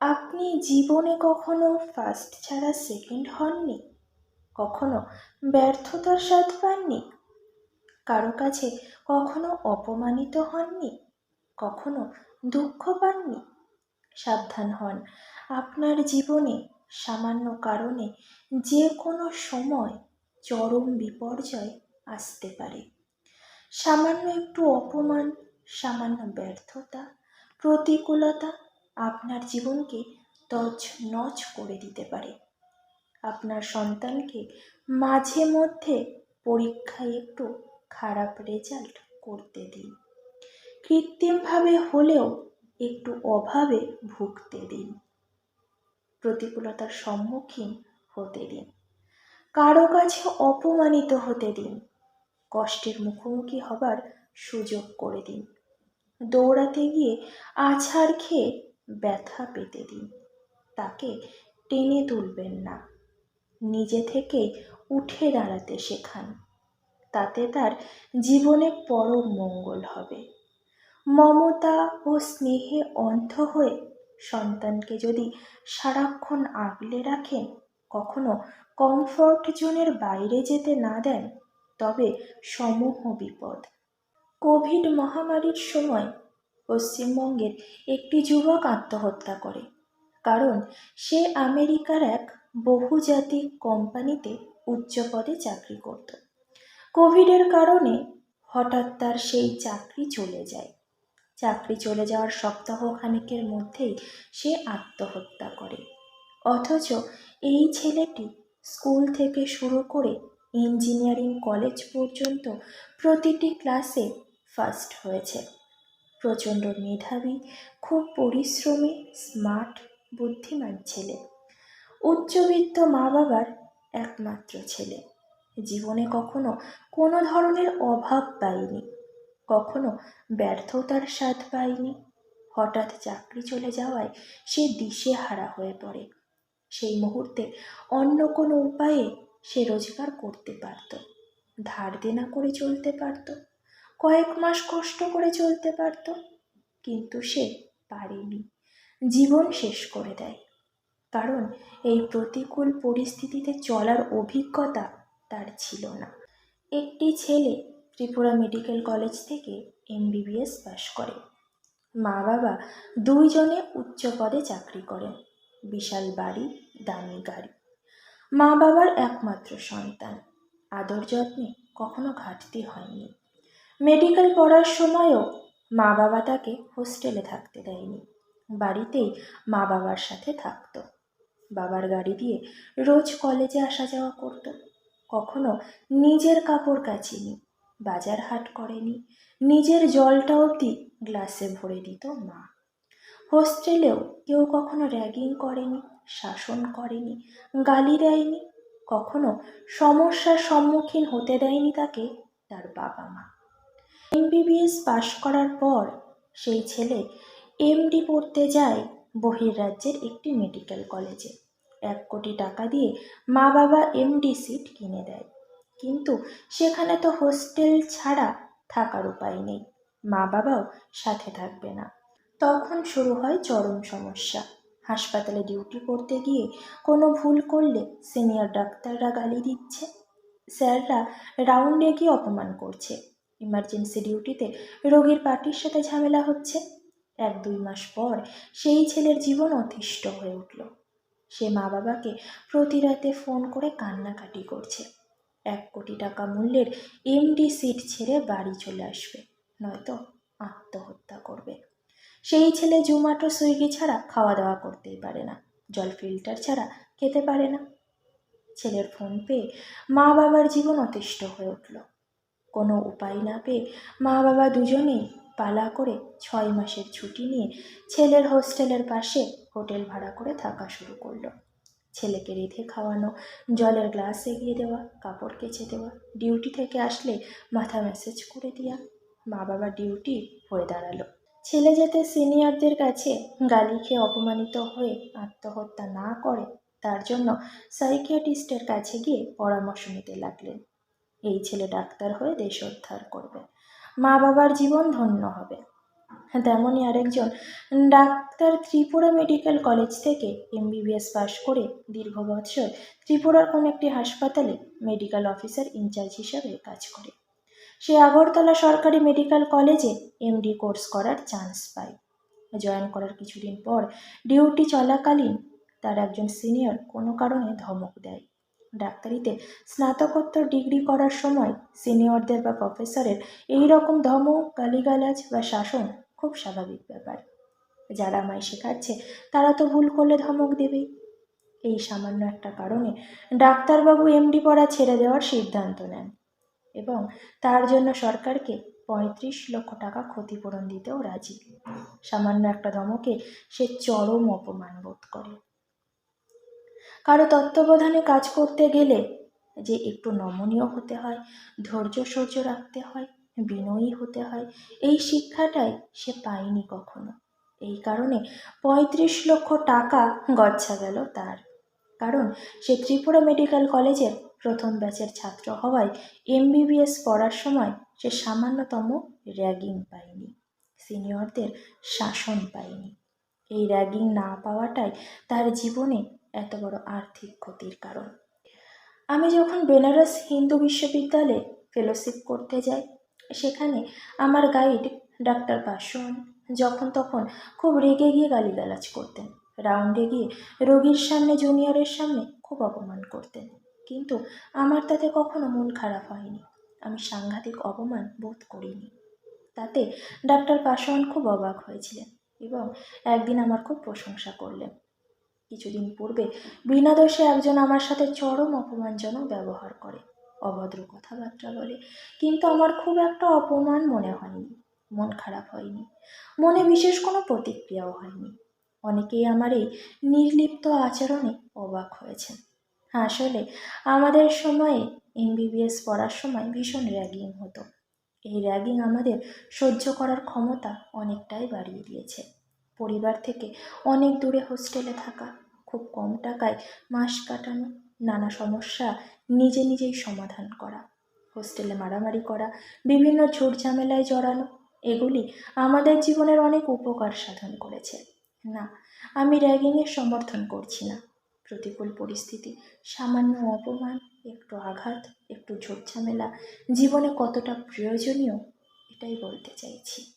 আপনি জীবনে কখনো ফার্স্ট ছাড়া সেকেন্ড হননি? কখনো ব্যর্থতার স্বাদ পাননি? কারও কাছে কখনো অপমানিত হননি? কখনো দুঃখ পাননি? সাবধান হন। আপনার জীবনে সামান্য কারণে যে কোনো সময় চরম বিপর্যয় আসতে পারে। সামান্য একটু অপমান, সামান্য ব্যর্থতা, প্রতিকূলতা আপনার জীবনকে তছ নচ করে দিতে পারে। আপনার সন্তানকে মাঝে মধ্যে পরীক্ষায় একটু খারাপ রেজাল্ট করতে দিন। কৃত্রিমভাবে হলেও একটু অভাবে ভুগতে দিন। প্রতিকূলতার সম্মুখীন হতে দিন। কারও কাছে অপমানিত হতে দিন। কষ্টের মুখোমুখি হবার সুযোগ করে দিন। দৌড়াতে গিয়ে আছাড় খেয়ে ব্যথা পেতে দিন। তাকে টেনে তুলবেন না। নিজে থেকেই উঠে দাঁড়াতে শেখান। তাতে তার জীবনে পরম মঙ্গল হবে। মমতা ও স্নেহে অন্ধ হয়ে সন্তানকে যদি সারাক্ষণ আগলে রাখেন, কখনো কমফর্ট জোনের বাইরে যেতে না দেন, তবে সমূহ বিপদ। কোভিড মহামারীর সময় পশ্চিমবঙ্গের একটি যুবক আত্মহত্যা করে। কারণ সে আমেরিকার এক বহুজাতিক কোম্পানিতে উচ্চ পদে চাকরি করত। কোভিডের কারণে হঠাৎ তার সেই চাকরি চলে যায়। চাকরি চলে যাওয়ার সপ্তাহ খানেকের মধ্যেই সে আত্মহত্যা করে। অথচ এই ছেলেটি স্কুল থেকে শুরু করে ইঞ্জিনিয়ারিং কলেজ পর্যন্ত প্রতিটি ক্লাসে ফার্স্ট হয়েছে। প্রচণ্ড মেধাবী, খুব পরিশ্রমী স্মার্ট বুদ্ধিমান ছেলে। উচ্চবিত্ত মা বাবার একমাত্র ছেলে। জীবনে কখনো কোনো ধরনের অভাব পায়নি কখনো ব্যর্থতার স্বাদ পায়নি হঠাৎ চাকরি চলে যাওয়ায় সে দিশেহারা হয়ে পড়ে। সেই মুহূর্তে অন্য কোনো উপায়ে সে রোজগার করতে পারত। ধার দেনা করে চলতে পারত। কয়েক মাস কষ্ট করে চলতে পারত, কিন্তু সে পারেনি। জীবন শেষ করে দেয়। কারণ এই প্রতিকূল পরিস্থিতিতে চলার অভিজ্ঞতা তার ছিল না। একটি ছেলে ত্রিপুরা মেডিকেল কলেজ থেকে এমবিবিএস পাশ করে। মা বাবা দুইজনে উচ্চ পদে চাকরি করেন। বিশাল বাড়ি, দামি গাড়ি। মা বাবার একমাত্র সন্তান। আদর যত্নে কখনো ঘাটতি হয়নি। মেডিকেল পড়ার সময়ও মা বাবা তাকে হোস্টেলে থাকতে দেয়নি। বাড়িতেই মা বাবার সাথে থাকতো। বাবার গাড়ি দিয়ে রোজ কলেজে আসা যাওয়া করতো। কখনো নিজের কাপড় কাচিনি, বাজার হাট করেনি, নিজের জলটা অবধি গ্লাসে ভরে দিত মা। হোস্টেলেও কেউ কখনো র্যাগিং করেনি, শাসন করেনি, গালি দেয়নি, কখনো সমস্যার সম্মুখীন হতে দেয়নি তাকে তার বাবা মা এমবিবিএস পাশ করার পর সেই ছেলে এমডি পড়তে যায় বহির্রাজ্যের একটি মেডিকেল কলেজে। এক কোটি টাকা দিয়ে মা বাবা এমডি সিট কিনে দেয়। কিন্তু সেখানে তো হোস্টেল ছাড়া থাকার উপায় নেই। মা বাবাও সাথে থাকবে না। তখন শুরু হয় চরম সমস্যা। হাসপাতালে ডিউটি করতে গিয়ে কোনো ভুল করলে সিনিয়র ডাক্তাররা গালি দিচ্ছে। স্যাররা রাউন্ডে গিয়ে অপমান করছে। ইমার্জেন্সি ডিউটিতে রোগীর পার্টির সাথে ঝামেলা হচ্ছে। এক দুই মাস পর সেই ছেলের জীবন অতিষ্ঠ হয়ে উঠল। সে মা বাবাকে প্রতি রাতে ফোন করে কান্নাকাটি করছে। এক কোটি টাকা মূল্যের এমডি সিট ছেড়ে বাড়ি চলে আসবে, নয়তো আত্মহত্যা করবে। সেই ছেলে জোম্যাটো সুইগি ছাড়া খাওয়া দাওয়া করতেই পারে না, জল ফিল্টার ছাড়া খেতে পারে না। ছেলের ফোন পেয়ে মা বাবার জীবন অতিষ্ঠ হয়ে উঠল। কোনো উপায় না পেয়ে মা বাবা দুজনেই পালা করে ছয় মাসের ছুটি নিয়ে ছেলের হোস্টেলের পাশে হোটেল ভাড়া করে থাকা শুরু করল। ছেলেকে রেঁধে খাওয়ানো, জলের গ্লাস এগিয়ে দেওয়া, কাপড় কেচে দেওয়া, ডিউটি থেকে আসলে মাথা ম্যাসেজ করে দেওয়া মা বাবার ডিউটি হয়ে দাঁড়াল। ছেলে যাতে সিনিয়রদের কাছে গালি খেয়ে অপমানিত হয়ে আত্মহত্যা না করে, তার জন্য সাইকিয়াটিস্টের কাছে গিয়ে পরামর্শ নিতে লাগলেন। এই ছেলে ডাক্তার হয়ে দেশ উদ্ধার করবে। মা বাবার জীবন ধন্য হবে। তেমনই আরেকজন, ডাক্তার ত্রিপুরা মেডিকেল কলেজ থেকে এমবিবিএস পাশ করে দীর্ঘ বৎসর ত্রিপুরার কোনো একটি হাসপাতালে মেডিকেল অফিসার ইনচার্জ হিসাবে কাজ করে। সে আগরতলা সরকারি মেডিকেল কলেজে এমডি কোর্স করার চান্স পায়। জয়েন করার কিছুদিন পর ডিউটি চলাকালীন তার একজন সিনিয়র কোনো কারণে ধমক দেয়। ডাক্তারিতে স্নাতকোত্তর ডিগ্রি করার সময় সিনিয়রদের বা প্রফেসরের এই রকম ধমক, গালিগালাজ বা শাসন খুব স্বাভাবিক ব্যাপার। যারা আমায় শেখাচ্ছে, তারা তো ভুল করলে ধমক দেবেই। এই সামান্য একটা কারণে ডাক্তারবাবু এমডি পড়া ছেড়ে দেওয়ার সিদ্ধান্ত নেন এবং তার জন্য সরকারকে পঁয়ত্রিশ লক্ষ টাকা ক্ষতিপূরণ দিতেও রাজি। সামান্য একটা ধমকে সে চরম অপমান বোধ করে। কারও তত্ত্বাবধানে কাজ করতে গেলে যে একটু নমনীয় হতে হয়, ধৈর্য সহ্য রাখতে হয়, বিনয়ী হতে হয়, এই শিক্ষাটাই সে পায়নি কখনো। এই কারণে পঁয়ত্রিশ লক্ষ টাকা গচ্ছা গেল তার। কারণ সে ত্রিপুরা মেডিকেল কলেজের প্রথম ব্যাচের ছাত্র হওয়ায় এমবিবিএস পড়ার সময় সে সামান্যতম র্যাগিং পায়নি, সিনিয়রদের শাসন পায়নি। এই র্যাগিং না পাওয়াটাই তার জীবনে এত বড় আর্থিক ক্ষতির কারণ। আমি যখন বেনারস হিন্দু বিশ্ববিদ্যালয়ে ফেলোশিপ করতে যাই, সেখানে আমার গাইড ডাক্তার পাশোয়ান যখন তখন খুব রেগে গিয়ে গালিগালাজ করতেন, রাউন্ডে গিয়ে রোগীর সামনে, জুনিয়রের সামনে খুব অপমান করতেন। কিন্তু আমার তাতে কখনো মন খারাপ হয়নি। আমি সাংঘাতিক অপমান বোধ করিনি। তাতে ডাক্তার পাশোয়ান খুব অবাক হয়েছিলেন এবং একদিন আমার খুব প্রশংসা করলেন। কিছুদিন পূর্বে বিনা দোষে একজন আমার সাথে চরম অপমানজনক ব্যবহার করে, অভদ্র কথাবার্তা বলে। কিন্তু আমার খুব একটা অপমান মনে হয়নি, মন খারাপ হয়নি, মনে বিশেষ কোনো প্রতিক্রিয়াও হয়নি। অনেকেই আমার এই নির্লিপ্ত আচরণে অবাক হয়েছেন। আসলে আমাদের সময়ে এমবিবিএস পড়ার সময় ভীষণ র্যাগিং হতো। এই র্যাগিং আমাদের সহ্য করার ক্ষমতা অনেকটাই বাড়িয়ে দিয়েছে। পরিবার থেকে অনেক দূরে হোস্টেলে থাকা, খুব কম টাকায় মাস কাটানো নানা সমস্যা নিজে নিজেই সমাধান করা হোস্টেলে মারামারি করা, বিভিন্ন ঝুট ঝামেলায় জড়ানো, এগুলি আমাদের জীবনের অনেক উপকার সাধন করেছে। না, আমি র্যাগিংয়ের সমর্থন করছি না। প্রতিকূল পরিস্থিতি, সামান্য অপমান, একটু আঘাত, একটু ঝোট ঝামেলা, জীবনে কতটা প্রয়োজনীয় এটাই বলতে চাইছি।